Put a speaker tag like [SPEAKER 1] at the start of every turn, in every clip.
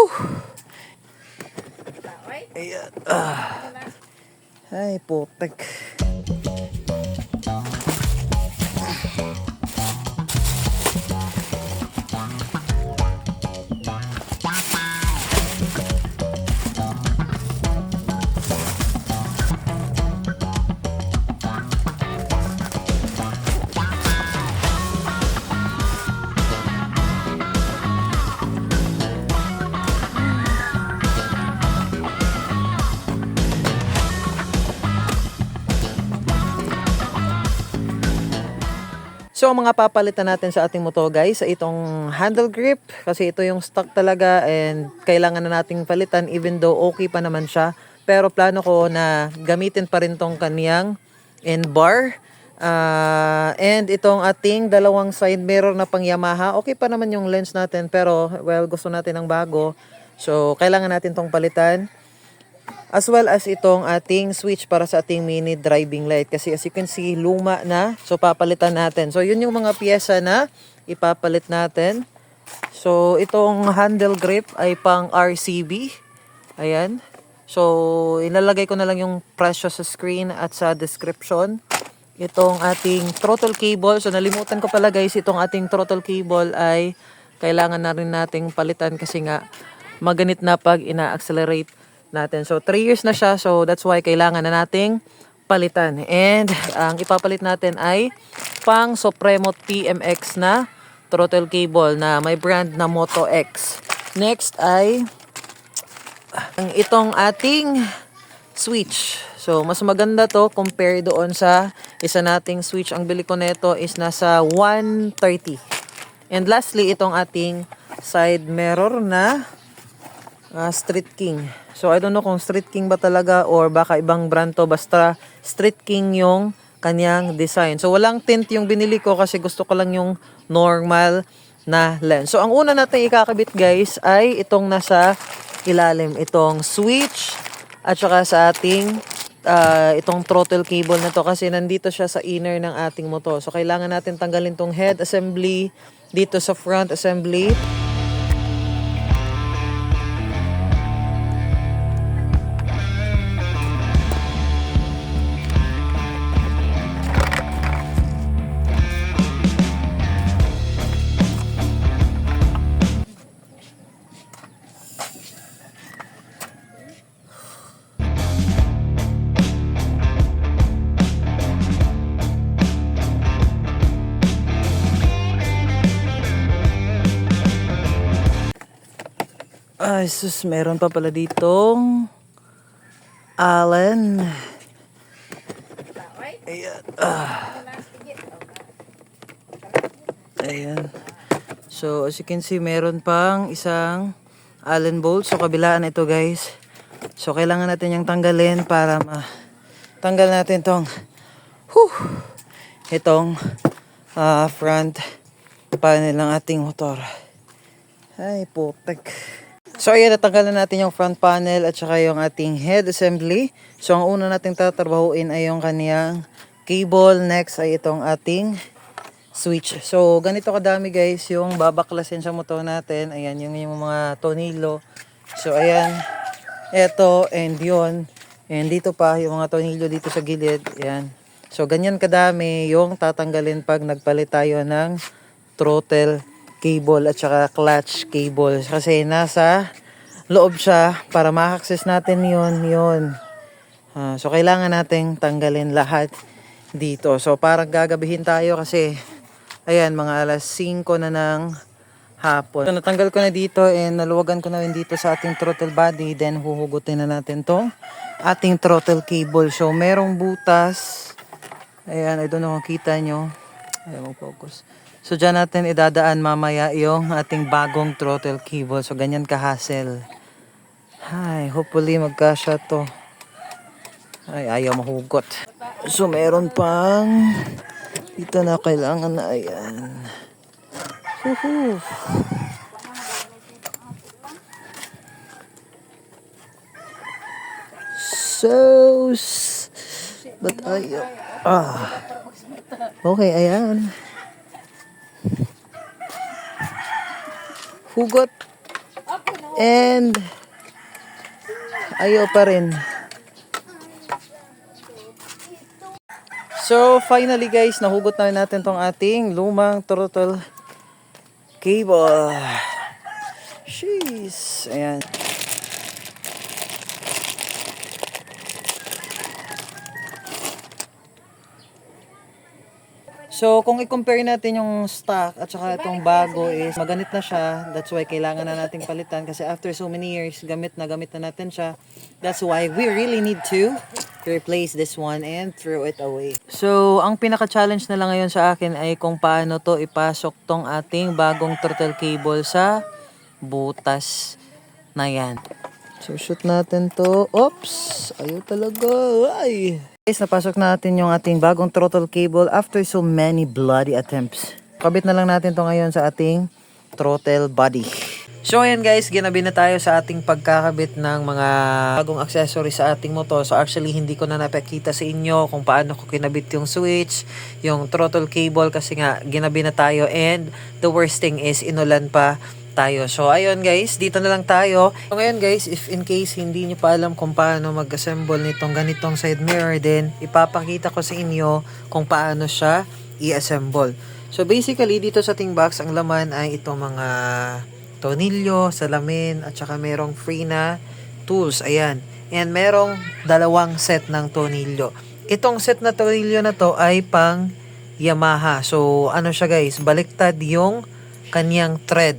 [SPEAKER 1] Whew. Ayan. Ah. Ay, putek. So, ang mga papalitan natin sa ating motor guys, itong handle grip. Kasi ito yung stock talaga and kailangan na nating palitan even though okay pa naman siya. Pero plano ko na gamitin pa rin tong kaniyang end bar. Ah, and itong ating dalawang side mirror na pang Yamaha. Okay pa naman yung lens natin pero well gusto natin ng bago. So, kailangan natin tong palitan. As well as itong ating switch para sa ating mini driving light. Kasi as you can see, luma na. So, papalitan natin. So, yun yung mga piyesa na ipapalit natin. So, itong handle grip ay pang RCB. Ayan. So, ilalagay ko na lang yung presyo sa screen at sa description. Itong ating throttle cable. So, nalimutan ko pala guys, itong ating throttle cable ay kailangan na rin nating palitan kasi nga maganit na pag ina-accelerate natin. So, 3 years na siya. So, that's why kailangan na nating palitan. And, ang ipapalit natin ay pang Supremo TMX na throttle cable na may brand na Moto X. Next ay itong ating switch. So, mas maganda to compare doon sa isa nating switch. Ang bili ko nito is nasa 130. And lastly, itong ating side mirror na ah, Street King. So, I don't know kung Street King ba talaga or baka ibang brand to. Basta Street King yung kanyang design. So, walang tint yung binili ko kasi gusto ko lang yung normal na lens. So, ang una natin ikakabit guys ay itong nasa ilalim. Itong switch at saka sa ating ah, itong throttle cable na to kasi nandito siya sa inner ng ating motor. So, kailangan natin tanggalin tong head assembly dito sa front assembly. Ay, sus, meron pa pala ditong Allen. Ayan. Ah. Ayan. So, as you can see, meron pang isang Allen bolt. So, kabilaan ito, guys. So, kailangan natin yung tanggalin para ma tanggal natin tong whew, itong ah, front panel ng ating motor. Ay, putek. So, ayan, natanggal na natin yung front panel at saka yung ating head assembly. So, ang una nating tatrabahuin ay yung kaniyang cable. Next ay itong ating switch. So, ganito kadami guys yung babaklasin sa motor natin. Ayan, yung, yung mga tonilo. So, ayan. Ito and yun. And dito pa, yung mga tonilyo dito sa gilid. Ayan. So, ganyan kadami yung tatanggalin pag nagpalit tayo ng throttle cable at saka clutch cable. Kasi nasa loob siya para ma-access natin yun, yun. Ah, so, kailangan nating tanggalin lahat dito. So, parang gagabihin tayo kasi, ayan, mga alas 5 na ng hapon. So, natanggal ko na dito and naluwagan ko na rin dito sa ating throttle body. Then, huhugutin na natin tong ating throttle cable. So, merong butas. Ayan, I don't know kung kita nyo. Ayaw mag-focus. So, dyan natin idadaan mamaya yung ating bagong throttle cable. So, ganyan ka-hassle. Ay, hopefully magkasya to. Ay, ayaw mahugot. So, meron pang dito na kailangan na ayan. So, but ayaw. Ah. Okay, ayan. Hugot. And ayaw pa rin. So, finally guys, nahugot na natin tong ating lumang turtle cable. Jeez. Ayan. So, kung i-compare natin yung stock at saka itong bago is maganit na siya. That's why kailangan na nating palitan kasi after so many years, gamit na gamit na natin siya. That's why we really need to replace this one and throw it away. So, ang pinaka-challenge na lang ngayon sa akin ay kung paano to ipasok tong ating bagong turtle cable sa butas na yan. So, shoot natin to. Oops! Ayaw talaga. Ay! Guys, napasok natin yung ating bagong throttle cable after so many bloody attempts. Kabit na lang natin to ngayon sa ating throttle body. So ayan guys, ginabi na tayo sa ating pagkakabit ng mga bagong accessory sa ating motor. So actually hindi ko na napakita sa inyo kung paano ko kinabit yung switch, yung throttle cable kasi nga ginabi na tayo and the worst thing is inulan pa tayo. So, ayun guys, dito na lang tayo. So, ngayon guys, if in case hindi nyo pa alam kung paano mag-assemble nitong ganitong side mirror din, ipapakita ko sa inyo kung paano siya i-assemble. So, basically, dito sa ating box, ang laman ay itong mga tornilyo, salamin, at saka merong free na tools. Ayan. And merong dalawang set ng tornilyo. Itong set na tornilyo na to ay pang Yamaha. So, ano siya guys, baliktad yung kanyang thread.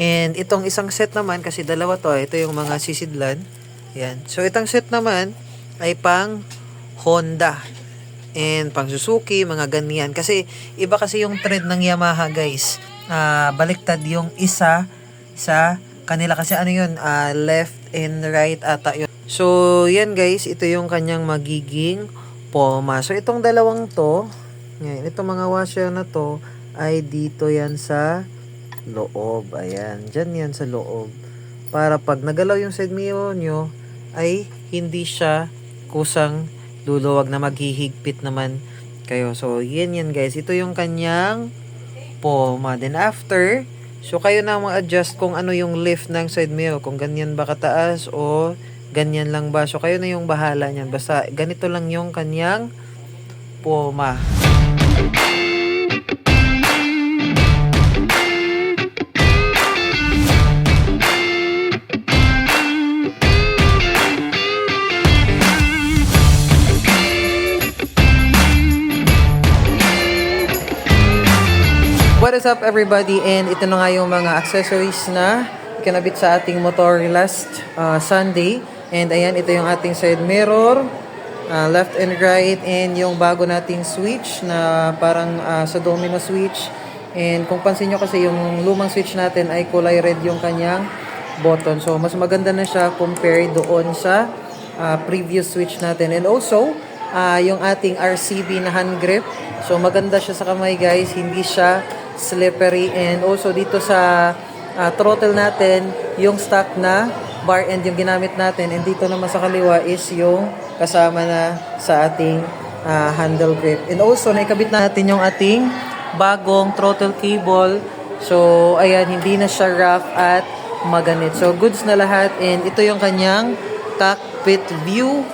[SPEAKER 1] And itong isang set naman, kasi dalawa to, ito yung mga sisidlan. Yan. So, itong set naman ay pang Honda. And pang Suzuki, mga ganyan. Kasi, iba kasi yung thread ng Yamaha, guys. Ah, baliktad yung isa sa kanila. Kasi ano yun, ah, left and right ata yun. So, yan guys, ito yung kanyang magiging poma. So, itong dalawang to, yan, itong mga washer na to, ay dito yan sa loob. Ayan. Diyan yan sa loob. Para pag nagalaw yung side mirror nyo, ay hindi siya kusang luluwag na maghihigpit naman kayo. So, yan yan guys. Ito yung kanyang poma. Then after, so kayo na mag-adjust kung ano yung lift ng side mirror. Kung ganyan ba kataas o ganyan lang ba. So, kayo na yung bahala niyan. Basta ganito lang yung kanyang poma. What is up everybody? And ito na nga yung mga accessories na ikinabit sa ating motor last uh, Sunday. And ayan, ito yung ating side mirror, uh, left and right, and yung bago nating switch na parang uh, sa domino switch. And kung pansin nyo kasi yung lumang switch natin ay kulay red yung kanyang button. So mas maganda na siya compared doon sa uh, previous switch natin. And also, uh, yung ating RCB na hand grip. So maganda siya sa kamay guys, hindi siya slippery and also dito sa uh, throttle natin, yung stock na bar end yung ginamit natin and dito naman sa kaliwa is yung kasama na sa ating uh, handle grip. And also naikabit natin yung ating bagong throttle cable. So ayan, hindi na siya rough at maganit. So goods na lahat and ito yung kanyang cockpit view